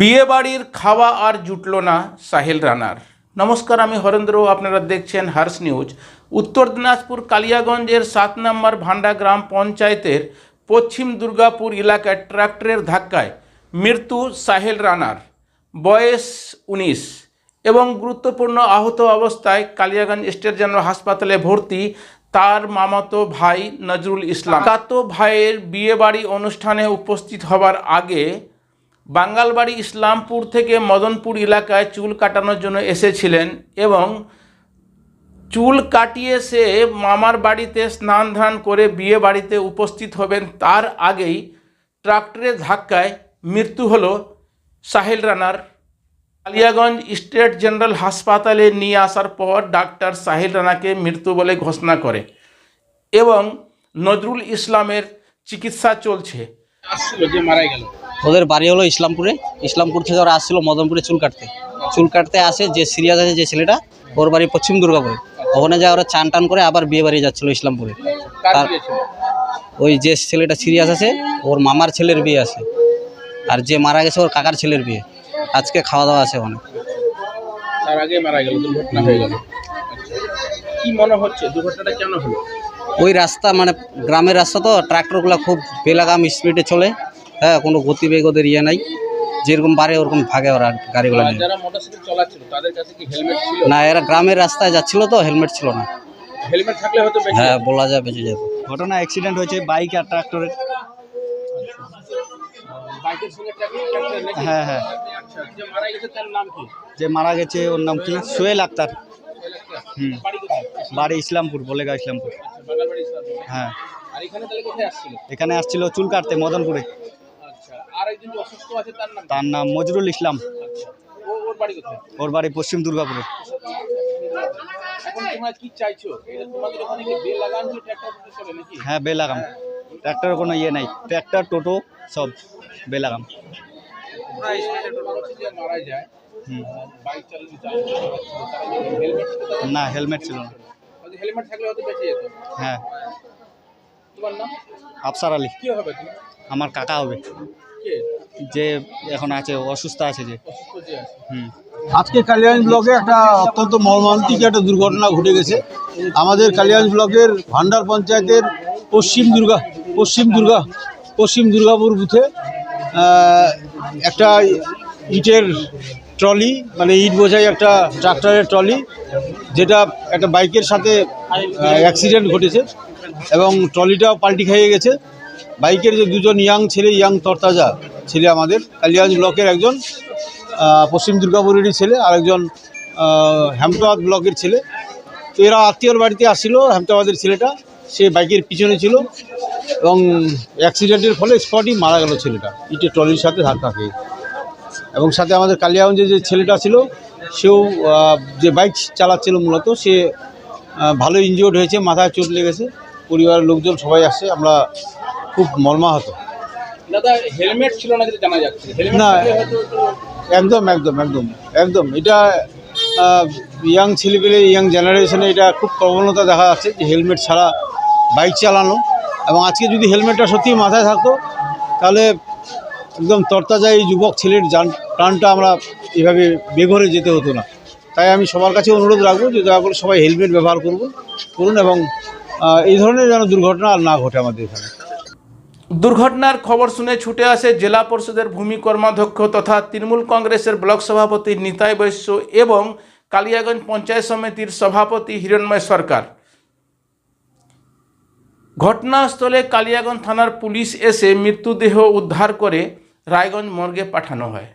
বিয়ে বাড়ির খাওয়া আর জুটল না সাহিল রানার। নমস্কার, আমি হরেন্দ্র। আপনারা দেখছেন হার্স নিউজ। উত্তর দিনাজপুর কালিয়াগঞ্জের সাত নম্বর ভান্ডা গ্রাম পঞ্চায়েতের পশ্চিম দুর্গাপুর এলাকায় ট্রাক্টরের ধাক্কায় মৃত্যু সাহেল রানার। বয়স উনিশ এবং গুরুত্বপূর্ণ আহত অবস্থায় কালিয়াগঞ্জ স্টেট জেনারেল হাসপাতালে ভর্তি তার মামাতো ভাই নজরুল ইসলাম। কাতো ভাইয়ের বিয়েবাড়ি অনুষ্ঠানে উপস্থিত হবার আগে বাঙ্গালবাড়ি ইসলামপুর থেকে মদনপুর এলাকায় চুল কাটানোর জন্য এসেছিলেন এবং চুল কাটিয়ে সে মামার বাড়িতে স্নান ধান করে বিয়ে বাড়িতে উপস্থিত হবেন। তার আগেই ট্রাক্টরের ধাক্কায় মৃত্যু হল সাহিল রানার। কালিয়াগঞ্জ স্টেট জেনারেল হাসপাতালে নিয়ে আসার পর ডাক্তার সাহিল রানাকে মৃত্যু বলে ঘোষণা করে এবং নজরুল ইসলামের চিকিৎসা চলছে। আসছিল যে মারা গেল। ওদের বাড়ি হলো ইসলামপুরে। ইসলামপুর থেকে ওরা আসছিল মদনপুরে চুল কাটতে। চুল কাটতে আসে যে সিরিয়াস আছে যে ছেলেটা ওর বাড়ি পশ্চিম দুর্গাপুরে। ওখানে যা ওরা চান টান করে আবার বিয়ে বাড়ি যাচ্ছিল ইসলামপুরে। তার- ওই যে ছেলেটা সিরিয়াস আছে ওর মামার ছেলের বিয়ে আছে। আর যে মারা গেছে ওর কাকার ছেলের বিয়ে। আজকে খাওয়া দাওয়া আছে ওখানে। তার আগে মারা গেল দুর্ঘটনা হয়ে গেল। কি মনে হচ্ছে দুর্ঘটনাটা কেন হলো? ওই রাস্তা মানে গ্রামের রাস্তা তো ট্রাক্টরগুলো খুব বেলাগাম স্পিডে চলে। হ্যাঁ কোনো গতিবেগ ওদের ইয়ে নাই। যেরকম পারে ওরকম ভাগে ওরা গাড়িগুলো আর নিয়ে। যারা মোটরসাইকেল চালাচ্ছিল তাদের কাছে কি হেলমেট ছিল? না এরা গ্রামের রাস্তায় যাচ্ছিল তো হেলমেট ছিল না। হেলমেট থাকলে হয়তো হ্যাঁ বলা যায় বেঁচে যেত। ঘটনা অ্যাক্সিডেন্ট হয়েছে বাইক আর ট্রাক্টরের হ্যাঁ হ্যাঁ। আচ্ছা যে মারা গেছে তার নাম কি? যে মারা গেছে ওর নাম কি? সোহেল আক্তার। হুম। বাড়ি ইসলামপুর বলেগা ইসলামপুর। আচ্ছা। হ্যাঁ। এখানে তাহলে এখানে আসছিল চুল কাটতে মদনপুরে আচ্ছা আর একজন যে অসুস্থ আছে তার নাম? মজরুল ইসলাম। আচ্ছা। ওর বাড়ি পশ্চিম দুর্গাপুরে। ট্র্যাক্টর হ্যাঁ বেলাগাম ট্র্যাক্টরের কোনো ইয়ে নাই। ট্র্যাক্টর টোটো সব বেলাগাম না হেলমেট ছিল না। হ্যাঁ। আফসার আলী। আমার কাকা হবে। যে এখন আছে অসুস্থ আছে যে। অসুস্থ যে আছে। হুম। আজকে কালিয়াগঞ্জ ব্লকে একটা অত্যন্ত মর্মান্তিক একটা দুর্ঘটনা ঘটে গেছে। আমাদের কালিয়াগঞ্জ ব্লকের ভান্ডার পঞ্চায়েতের পশ্চিম দুর্গা পশ্চিম দুর্গা পশ্চিম দুর্গাপুর বুথে একটা ইটের ট্রলি মানে ইট বোঝাই একটা ট্রাক্টরের ট্রলি যেটা একটা বাইকের সাথে অ্যাক্সিডেন্ট ঘটেছে এবং ট্রলিটাও পাল্টি খেয়ে গেছে। বাইকের যে দুজন ইয়াং ছেলে ইয়াং তরতাজা ছেলে আমাদের কালিয়াগঞ্জ ব্লকের একজন পশ্চিম দুর্গাপুরেরই ছেলে আরেকজন আহ, হেমতাবাদ ব্লকের ছেলে। তো এরা আত্মীয়র বাড়িতে আসছিল হেমতাবাদের ছেলেটা সে বাইকের পিছনে ছিল এবং অ্যাক্সিডেন্টের ফলে স্পটই মারা গেল ছেলেটা ইটের ট্রলির সাথে ধাক্কা খেয়ে। এবং সাথে আমাদের কালিয়াগঞ্জে যে ছেলেটা ছিল সেও যে বাইক চালাচ্ছিল মূলত সে ভালো ইনজিওর্ড হয়েছে মাথায় চোট লেগেছে পরিবারের লোকজন সবাই আসছে আমরা খুব মর্মাহত। দাদা হেলমেট ছিল না যেটা জানা যাচ্ছে। না। থাকলে হয়তো একটু একদম একদম একদম একদম। এটা ইয়াং ছেলেপেলে ইয়াং জেনারেশনে এটা খুব প্রবণতা দেখা যাচ্ছে যে হেলমেট ছাড়া বাইক চালানো। এবং আজকে যদি হেলমেটটা সত্যি মাথায় থাকতো তাহলে একদম তরতাজা এই যুবক ছেলের যান প্রাণটা আমরা এভাবে বেঘরে যেতে হতো না। তাই আমি সবার কাছে অনুরোধ রাখব যে দয়া করে সবাই হেলমেট ব্যবহার করব করুন এবং এই ধরনের যেন দুর্ঘটনা আর না ঘটে আমাদের এখানে। দুর্ঘটনার খবর শুনে ছুটে আসে জেলা পরিষদের ভূমি কর্মাধ্যক্ষ তথা তৃণমূল কংগ্রেসের ব্লক সভাপতি নিতাই বৈশ্য এবং কালিয়াগঞ্জ পঞ্চায়েত সমিতির সভাপতি হিরণময় সরকার। ঘটনাস্থলে কালিয়াগঞ্জ থানার পুলিশ এসে মৃত্যুদেহ উদ্ধার করে রায়গঞ্জ মর্গে পাঠানো হয়।